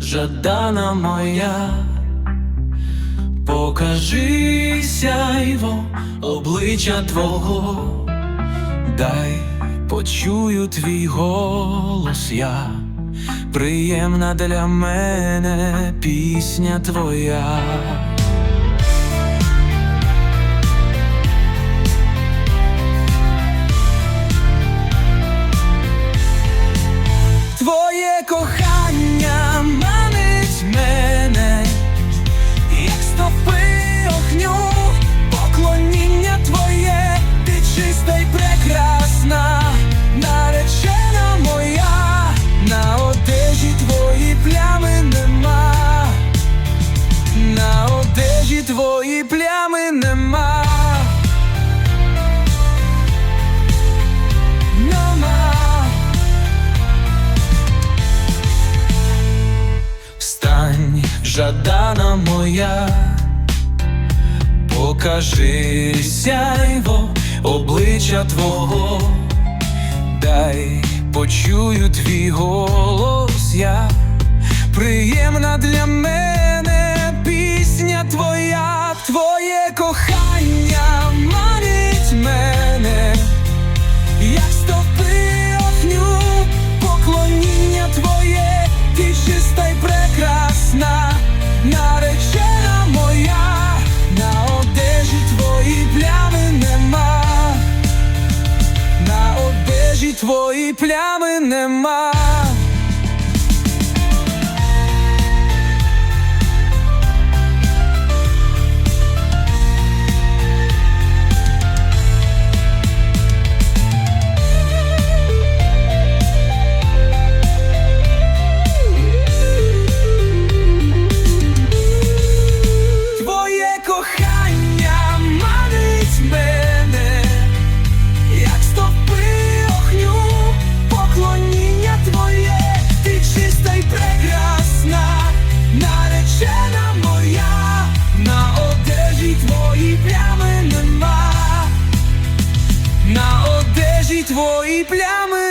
жадана моя, покажи сяйво обличчя твого, дай почую твій голос я, приємна для мене пісня твоя. Одежі твої плями нема. Нема. Встань, жадана моя, покажи сяйво обличчя твого, дай почую твій голос я, приємна для мене твої плями нема. плями.